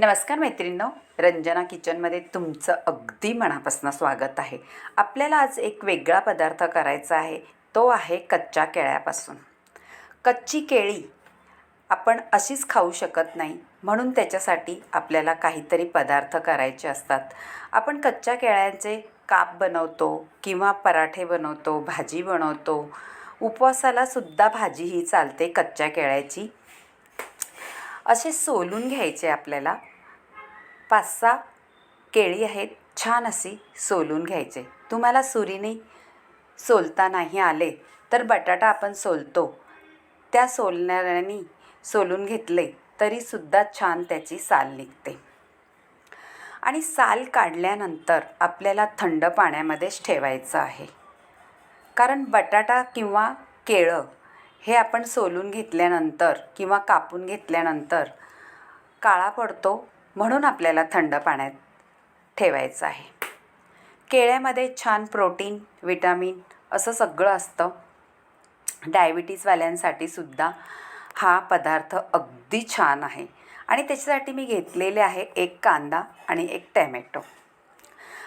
नमस्कार मैत्रिणींनो रंजना किचनमध्ये तुमचं अगदी मनापासून स्वागत आहे. आपल्याला आज एक वेगळा पदार्थ करायचा आहे तो आहे कच्च्या केळ्यापासून. कच्ची केळी आपण अशीच खाऊ शकत नाही म्हणून त्याच्यासाठी आपल्याला काहीतरी पदार्थ करायचे असतात. आपण कच्च्या केळ्यांचे काप बनवतो किंवा पराठे बनवतो भाजी बनवतो. उपवासाला सुद्धा भाजी ही चालते कच्च्या केळ्याची. असे सोलून घ्यायचे आपल्याला. पाच सहा केळी आहेत छान अशी सोलून घ्यायचे. तुम्हाला सुरीने सोलता नाही आले तर बटाटा आपण सोलतो. त्या सोलणाऱ्याने सोलून घेतले तरीसुद्धा छान त्याची साल निघते. आणि साल काढल्यानंतर आपल्याला थंड पाण्यामध्येच ठेवायचं आहे. कारण बटाटा किंवा केळं हे आपण सोलून घेतल्यानंतर किंवा कापून घेतल्यानंतर काळा पडतो म्हणून आपल्याला थंड पाण्यात ठेवायचं आहे. केळ्यामध्ये छान प्रोटीन विटामिन असं सगळं असतं. डायबिटीजवाल्यांसाठी सुद्धा हा पदार्थ अगदी छान आहे. आणि त्याच्यासाठी मी घेतलेले आहे एक कांदा आणि एक टॅमॅटो.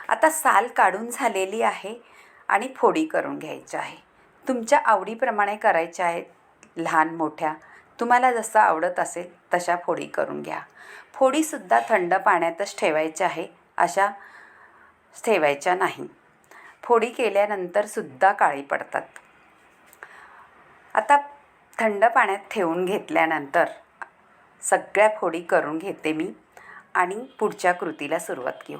आता साल काढून झालेली आहे आणि फोडी करून घ्यायची आहे. तुमच्या आवडीप्रमाणे करायच्या आहेत. लहान मोठ्या. तुम्हाला जसं आवडत असेल तशा फोडी करून घ्या. फोडीसुद्धा थंड पाण्यातच ठेवायच्या आहे अशा ठेवायच्या नाही. फोडी केल्यानंतरसुद्धा काळी पडतात. आता थंड पाण्यात ठेवून घेतल्यानंतर सगळ्या फोडी करून घेते मी आणि पुढच्या कृतीला सुरुवात घेऊ.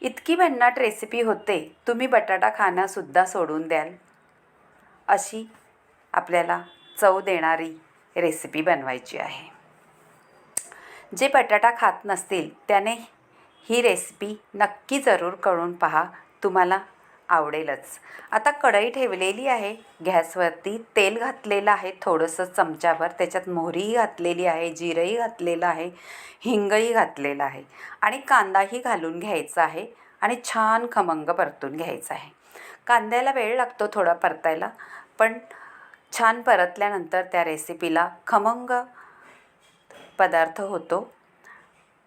इतकी भन्नाट रेसिपी होते तुम्ही बटाटा खाणंसुद्धा सोडून द्याल. अशी आपल्याला चव देणारी रेसिपी बनवायची आहे. जे बटाटा खात नसतील त्याने ही रेसिपी नक्की जरूर करून पहा तुम्हाला आवडेलच. आता कढई ठेवलेली आहे गॅसवरती तेल घातलेलं आहे थोडंसं चमच्यावर त्याच्यात मोहरीही घातलेली आहे जिरंही घातलेलं आहे हिंगही घातलेलं आहे. आणि कांदाही घालून घ्यायचा आहे आणि छान खमंग परतून घ्यायचा आहे. कांद्याला वेळ लागतो थोडा परतायला पण छान परतल्यानंतर त्या रेसिपीला खमंग पदार्थ होतो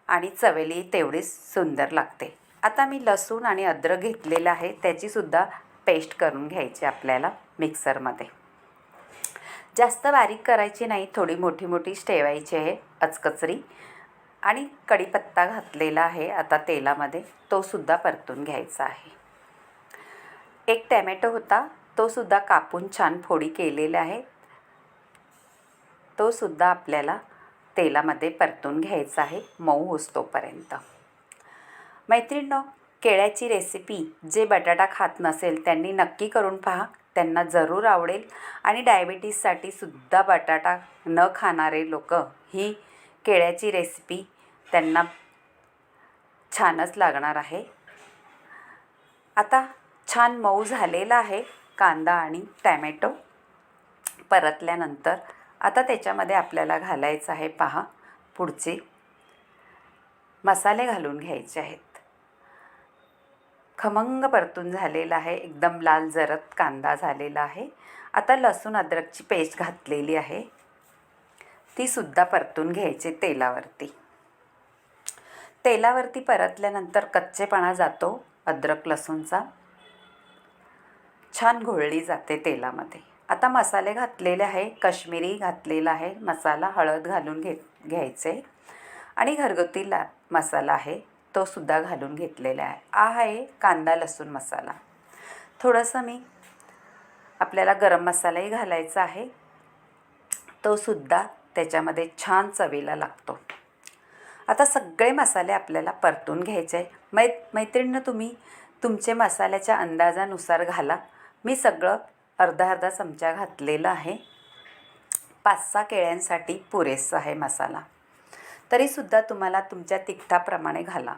आणि चवेली तेवढीच सुंदर लागते. आता मी लसूण आणि अद्रक घेतलेलं आहे त्याचीसुद्धा पेस्ट करून घ्यायची आपल्याला मिक्सरमध्ये जास्त बारीक करायची नाही थोडी मोठी मोठीच ठेवायची आहे अचकचरी. आणि कढीपत्ता घातलेला आहे आता तेलामध्ये तोसुद्धा परतून घ्यायचा आहे. एक टॅमॅटो होता तोसुद्धा कापून छान फोडी केलेल्या आहे. तोसुद्धा आपल्याला तेलामध्ये परतून घ्यायचा आहे मऊ होस्तोपर्यंत. मैत्रिणींनो केळ्याची रेसिपी जे बटाटा खात नसेल त्यांनी नक्की करून पहा. त्यांना जरूर आवडेल. आणि डायबिटीजसाठी सुद्धा बटाटा न खाणारे लोक ही केळ्याची रेसिपी त्यांना छानच लागणार आहे. आता छान मऊ झालेला आहे कांदा आणि टॅमॅटो. परतल्यानंतर आता त्याच्यामध्ये आपल्याला घालायचं आहे पहा पुढचे. मसाले घालून घ्यायचे आहेत. खमंग परतून झालेला आहे एकदम लाल जरत कांदा झालेला आहे. आता लसूण अद्रकची पेस्ट घातलेली आहे. तीसुद्धा परतून घ्यायचे तेलावरती. तेलावरती परतल्यानंतर कच्चेपणा जातो अद्रक लसूणचा. छान घोळली जाते तेलामध्ये. आता मसाले घातलेले आहे कश्मीरी घातलेला आहे मसाला हळद घालून घे घ्यायचे. आणि घरगुती ला मसाला आहे तो सुद्धा घालून घेतलेला आहे. हा आहे कांदा लसूण मसाला. थोडंसं मी आपल्याला गरम मसालाही घालायचा आहे. तो सुद्धा त्याच्यामध्ये छान चवीला लागतो. आता सगळे मसाले आपल्याला परतून घ्यायचे. आहे मै मैत्रिणीनं तुम्ही तुमचे मसाल्याच्या अंदाजानुसार घाला. मी सगळं अर्धा अर्धा चमचा घातलेला आहे. पाच सहा केळ्यांसाठी पुरेसा आहे मसाला. तरीसुद्धा तुम्हाला तुमच्या तिखटाप्रमाणे घाला.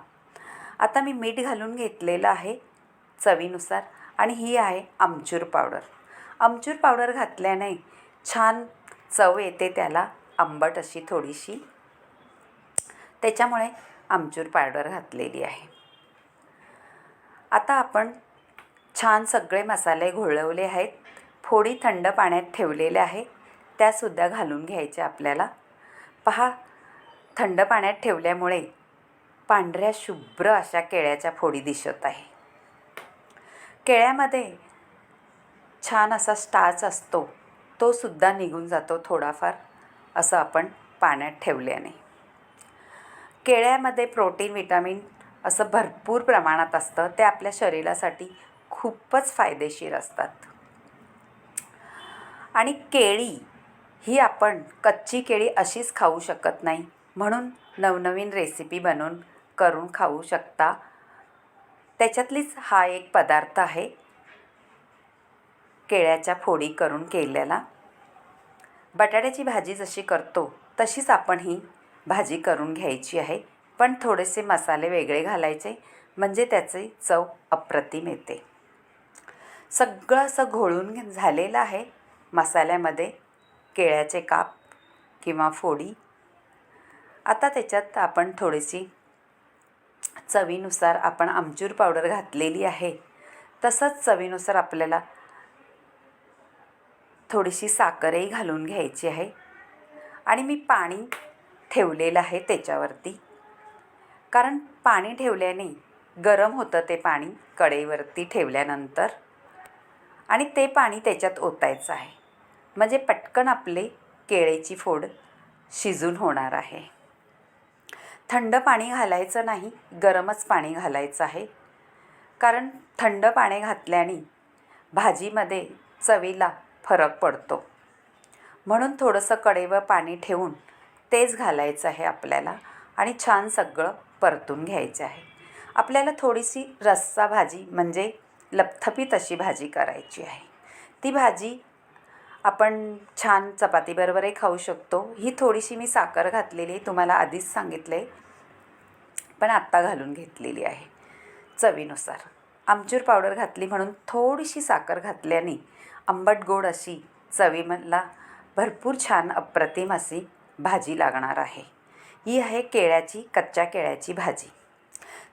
आता मी मीठ घालून घेतलेलं आहे चवीनुसार आणि ही आहे आमचूर पावडर. आमचूर पावडर घातल्याने छान चव येते त्याला आंबट अशी थोडीशी. त्याच्यामुळे आमचूर पावडर घातलेली आहे. आता आपण छान सगळे मसाले घोळवले आहेत. फोडी थंड पाण्यात ठेवलेल्या आहे. त्यासुद्धा घालून घ्यायच्या आपल्याला. पहा थंड पाण्यात ठेवल्यामुळे पांढऱ्या शुभ्र अशा केळ्याच्या फोडी दिसत आहे. केळ्यामध्ये छान असा स्टार्च असतो. तो सुद्धा निघून जातो थोडाफार असं आपण पाण्यात ठेवल्याने. केळ्यामध्ये प्रोटीन विटामिन असं भरपूर प्रमाणात असतं. ते आपल्या शरीरासाठी खूपच फायदेशीर असतात. आणि केळी ही आपण कच्ची केळी अशीच खाऊ शकत नाही. म्हणून नवनवीन रेसिपी बनवून करून खाऊ शकता. त्याच्यातलीच हा एक पदार्थ आहे. केळ्याच्या फोडी करून केलेला. बटाट्याची भाजी जशी करतो तशीच आपण ही भाजी करून घ्यायची आहे. पण थोडेसे मसाले वेगळे घालायचे म्हणजे त्याची चव अप्रतिम येते. सगळं असं घोळून झालेलं आहे. मसाल्यामध्ये केळ्याचे काप किंवा फोडी. आता त्याच्यात आपण थोडीशी चवीनुसार आपण आमचूर पावडर घातलेली आहे. तसंच चवीनुसार आपल्याला थोडीशी साखरही घालून घ्यायची आहे. आणि मी पाणी ठेवलेलं आहे त्याच्यावरती. कारण पाणी ठेवल्याने गरम होतं ते पाणी कढईवरती ठेवल्यानंतर. आणि ते पाणी त्याच्यात ओतायचं आहे. म्हणजे पटकन आपले केळीची फोड शिजून होणार आहे. थंड पाणी घालायचं नाही गरमच पाणी घालायचं आहे. कारण थंड पाणी घातल्याने भाजीमध्ये चवीला फरक पडतो. म्हणून थोडंसं कडेवर पाणी ठेवून तेच घालायचं आहे आपल्याला आणि छान सगळं परतून घ्यायचं आहे. आपल्याला थोडीशी रस्सा भाजी म्हणजे लपथपीत अशी भाजी करायची आहे. ती भाजी आपण छान चपातीबरोबरही खाऊ शकतो. ही थोडीशी मी साखर घातलेली आहे तुम्हाला आधीच सांगितले पण आत्ता घालून घेतलेली आहे चवीनुसार. आमचूर पावडर घातली म्हणून थोडीशी साखर घातल्याने आंबट गोड अशी चवी मला भरपूर छान अप्रतिम अशी भाजी लागणार आहे. ही आहे केळ्याची कच्च्या केळ्याची भाजी.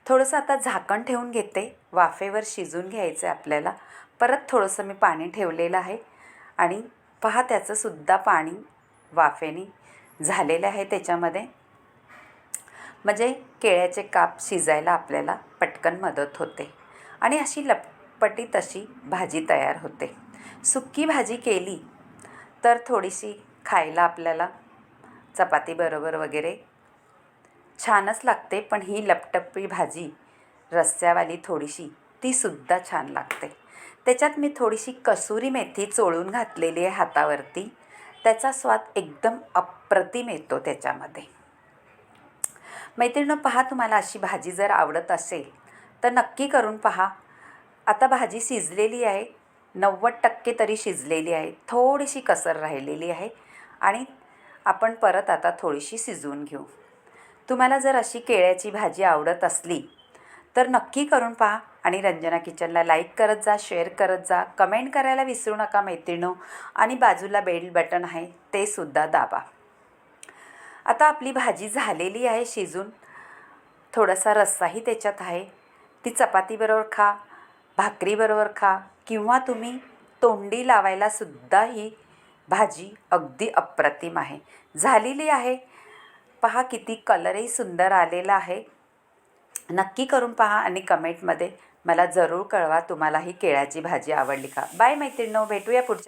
थोडंसं आता झाकण ठेवून घेते. वाफेवर शिजून घ्यायचं आहे आपल्याला. परत थोडंसं मी पाणी ठेवलेलं आहे. आणि पहा त्याचंसुद्धा पाणी वाफेने झालेलं आहे त्याच्यामध्ये. म्हणजे केळ्याचे काप शिजायला आपल्याला पटकन मदत होते. आणि अशी लपटी अशी भाजी तयार होते. सुक्की भाजी केली तर थोडीशी खायला आपल्याला चपातीबरोबर वगैरे छानच लागते पण ही लपटपी भाजी रस्स्यावाली थोडीशी तीसुद्धा छान लागते. त्याच्यात मी थोडीशी कसुरी मेथी चोळून घातलेली आहे हातावरती. त्याचा स्वाद एकदम अप्रतिम येतो त्याच्यामध्ये. मैत्रिणं पहा तुम्हाला अशी भाजी जर आवडत असेल तर नक्की करून पहा. आता भाजी शिजलेली आहे नव्वद टक्के तरी शिजलेली आहे थोडीशी कसर राहिलेली आहे आणि आपण परत आता थोडीशी शिजवून घेऊ. तुम्हाला जर अशी केळ्याची भाजी आवडत असली तर नक्की करून पहा आणि रंजना किचनला लाईक करत जा शेअर करत जा कमेंट करायला विसरू नका मैत्रिणो. आणि बाजूला बेल बटन आहे ते सुद्धा दाबा. आता आपली भाजी झालेली आहे शिजून. थोडासा रस्साही त्याच्यात आहे. ती चपातीबरोबर खा भाकरीबरोबर खा किंवा तुम्ही तोंडी लावायला सुद्धा ही भाजी अगदी अप्रतिम आहे. झालेली आहे. पहा किती कलरही सुंदर आलेला आहे. नक्की करून पहा आणि कमेंटमध्ये मला जरूर कळवा तुम्हाला ही केळ्याची भाजी आवडली का. बाय मैत्रिणींनो भेटूया पुढच्या